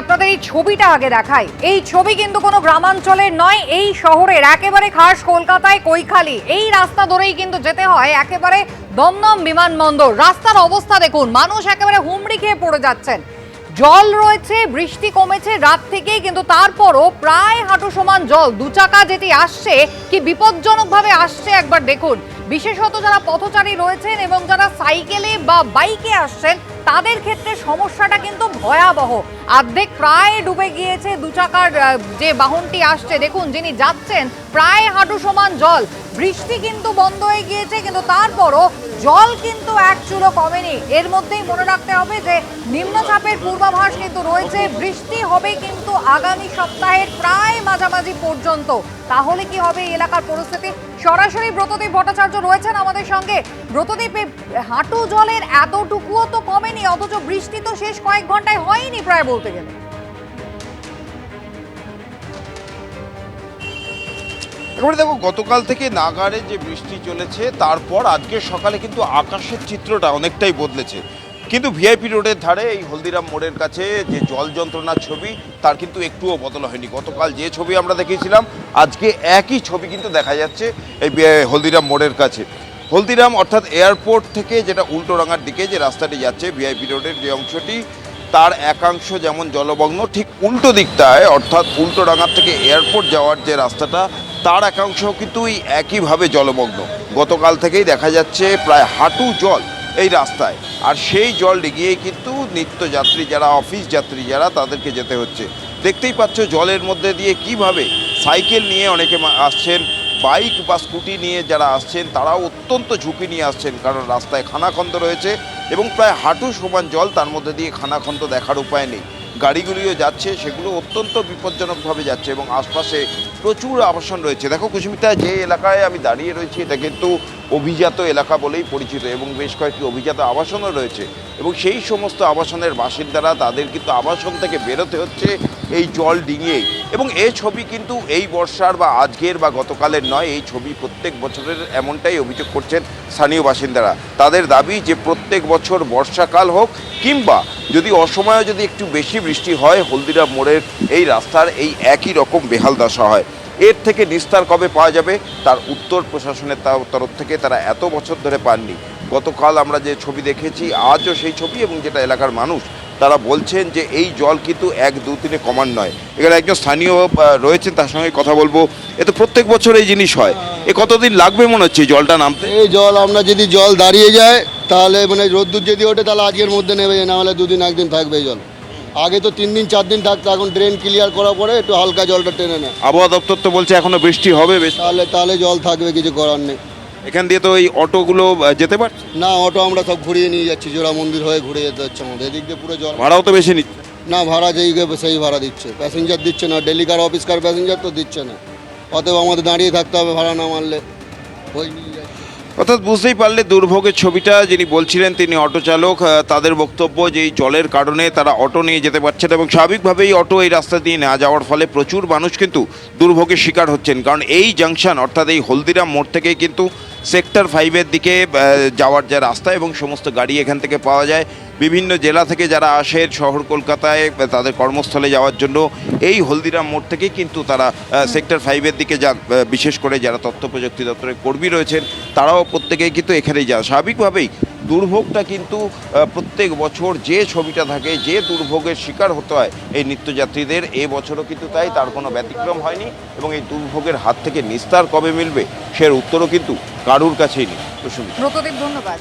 আপনাদের এই ছবিটা আগে দেখাই। এই ছবি কিন্তু কোনো গ্রামাঞ্চলের নয়, এই শহরের। একেবারে খাস কলকাতায়, কৈখালি। এই রাস্তা ধরেই কিন্তু যেতে হয় একেবারে দমদম বিমানবন্দর। রাস্তার অবস্থা দেখুন, মানুষ একেবারে হুমড়ি খেয়ে পড়ে যাচ্ছেন। জল রয়েছে, বৃষ্টি কমেছে, রাত থেকেই কিন্তু তারপরও প্রায় হাঁটু সমান জল। দু চাকা যেটি আসছে, কি বিপজ্জনকভাবে আসছে একবার দেখুন। বিশেষত যারা পথচারী রয়েছেন এবং যারা সাইকেলে বা বাইকে আসছেন, তাদের ক্ষেত্রে সমস্যাটা কিন্তু ভয়াবহ। অর্ধেক প্রায় ডুবে গিয়েছে দু চাকার যে বাহনটি আসছে। দেখুন, যিনি যাচ্ছেন, প্রায় হাঁটু সমান জল। বৃষ্টি কিন্তু বন্ধ হয়ে গিয়েছে, কিন্তু তারপরও জল কিন্তু এক চুলো কমেনি। এর মধ্যেই মনে রাখতে হবে যে, নিম্নচাপের পূর্বাভাস কিন্তু রয়েছে। বৃষ্টি হবে কিন্তু আগামী সপ্তাহের প্রায় মাঝামাঝি পর্যন্ত। তাহলে কি হবে এলাকার পরিস্থিতি? সরাসরি ব্রতদীপ ভট্টাচার্য রয়েছেন আমাদের সঙ্গে। ব্রতদীপ হাঁটু জলের এতটুকুও তো কমেনি, অথচ বৃষ্টি তো শেষ কয়েক ঘন্টায় হয়নি প্রায় বলতে গেলে। এবারে দেখো, গতকাল থেকে নাগারে যে বৃষ্টি চলেছে, তারপর আজকে সকালে কিন্তু আকাশের চিত্রটা অনেকটাই বদলেছে। কিন্তু ভিআইপি রোডের ধারে এই হলদিরাম মোড়ের কাছে যে জল যন্ত্রণার ছবি, তার কিন্তু একটুও বদল হয়নি। গতকাল যে ছবি আমরা দেখিয়েছিলাম, আজকে একই ছবি কিন্তু দেখা যাচ্ছে এই হলদিরাম মোড়ের কাছে। হলদিরাম অর্থাৎ এয়ারপোর্ট থেকে যেটা উল্টোডাঙার দিকে যে রাস্তাটি যাচ্ছে ভিআইপি রোডের যে অংশটি, তার একাংশ যেমন জলমগ্ন, ঠিক উল্টো দিকটায়, অর্থাৎ উল্টোডাঙার থেকে এয়ারপোর্ট যাওয়ার যে রাস্তাটা তার একাংশ কিন্তু একইভাবে জলমগ্ন। গতকাল থেকেই দেখা যাচ্ছে প্রায় হাঁটু জল এই রাস্তায়। আর সেই জল ডিগিয়েই কিন্তু নিত্যযাত্রী যারা, অফিস যাত্রী যারা, তাদেরকে যেতে হচ্ছে। দেখতেই পাচ্ছ জলের মধ্যে দিয়ে কীভাবে সাইকেল নিয়ে অনেকে আসছেন, বাইক বা স্কুটি নিয়ে যারা আসছেন, তারাও অত্যন্ত ঝুঁকি নিয়ে আসছেন কারণ রাস্তায় খানাখন্দ রয়েছে এবং প্রায় হাঁটু সমান জল তার মধ্যে দিয়ে খানাখন্দ দেখার উপায় নেই। গাড়িগুলিও যাচ্ছে, সেগুলো অত্যন্ত বিপজ্জনকভাবে যাচ্ছে এবং আশপাশে প্রচুর আবাসন রয়েছে। দেখো কুসুমিতা, যে এলাকায় আমি দাঁড়িয়ে রয়েছি, এটা কিন্তু অভিজাত এলাকা বলেই পরিচিত এবং বেশ কয়েকটি অভিজাত আবাসনও রয়েছে। এবং সেই সমস্ত আবাসনের বাসিন্দারা তাদের কিন্তু আবাসন থেকে বেরোতে হচ্ছে এই জল ডিঙিয়েই এবং এই ছবি কিন্তু এই বর্ষার বা আজকের বা গতকালের নয়, এই ছবি প্রত্যেক বছরের এমনটাই অভিযোগ করছেন স্থানীয় বাসিন্দারা। তাদের দাবি যে প্রত্যেক বছর বর্ষাকাল হোক কিংবা যদি অসময়ে যদি একটু বেশি বৃষ্টি হয়, হলদিরাম মোড়ের এই রাস্তার এই একই রকম বেহাল দশা হয়। এর থেকে নিস্তার কবে পাওয়া যাবে? তার উত্তর প্রশাসনের তরফ থেকে তারা এত বছর ধরে পাননি। গতকাল আমরা যে ছবি দেখেছি, আজও সেই ছবি এবং যেটা এলাকার মানুষ, তারা বলছেন যে এই জল কিন্তু এক দু তিনে কমান নয়। এখানে একজন স্থানীয় রয়েছেন, তার সঙ্গে কথা বলব। এ তো প্রত্যেক বছর এই জিনিস হয়। এ কতদিন লাগবে মনে হচ্ছে জলটা নামতে? এই জল আমরা যদি জল দাঁড়িয়ে যায়, তাহলে মানে রোদ্দুর যদি ওঠে, তাহলে আজকের মধ্যে নেবে, না হলে দুদিন, একদিন থাকবে এই জল। আগে তো তিন দিন চার দিন থাকতো এখন ড্রেন ক্লিয়ার করার পরে একটু হালকা জলটা টেনে নেয়। আবহাওয়া দপ্তর তো বলছে এখনও বৃষ্টি হবে বেশ। তাহলে তাহলে জল থাকবে কিছু করার নেই। এখান দিয়ে তো এই অটোগুলো যেতে পারছে? না অটো আমরা সব ঘুরিয়ে নিয়ে যাচ্ছি জোড়া মন্দির হয়ে ঘুরে যেতে হচ্ছে আমাদের। এদিক দিয়ে পুরো জল ভাড়াও তো বেশি নিচ্ছে। না ভাড়া যেই গে- সেই ভাড়া দিচ্ছে। প্যাসেঞ্জার দিচ্ছে না daily car office car passenger তো দিচ্ছে না। অতএব আমাদের দাঁড়িয়ে থাকতে হবে ভাড়া না মারলে ওই নিয়ে অর্থাৎ বুঝতেই পারলে দুর্ভোগের ছবিটা যিনি বলছিলেন তিনি অটো চালক তাদের বক্তব্য যে এই জলের কারণে তারা অটো নিয়ে যেতে পারছেন এবং স্বাভাবিকভাবেই অটো এই রাস্তা দিয়ে না যাওয়ার ফলে প্রচুর মানুষ কিন্তু দুর্ভোগের শিকার হচ্ছেন। কারণ এই জাংশন অর্থাৎ এই হলদিরাম মোড় থেকেই কিন্তু সেক্টর ফাইভের দিকে যাওয়ার যে রাস্তা এবং সমস্ত গাড়ি এখান থেকে পাওয়া যায়। বিভিন্ন জেলা থেকে যারা আসেন শহর কলকাতায় তাদের কর্মস্থলে যাওয়ার জন্য। এই হলদিরাম মোড় থেকেই কিন্তু তারা সেক্টর ফাইভের দিকে আহ, বিশেষ করে যারা তথ্য প্রযুক্তি দপ্তরের কর্মী রয়েছেন তারাও প্রত্যেকেই কিন্তু এখানেই যান। স্বাভাবিকভাবেই দুর্ভোগটা কিন্তু প্রত্যেক বছর যে ছবিটা থাকে যে দুর্ভোগের শিকার হতে হয় এই নিত্যযাত্রীদের এ বছরও কিন্তু তাই তার কোনো ব্যতিক্রম হয়নি এবং এই দুর্ভোগের হাত থেকে নিস্তার কবে মিলবে সে উত্তরও কিন্তু কারুর কাছেই নেই। প্রসঙ্গ ধন্যবাদ।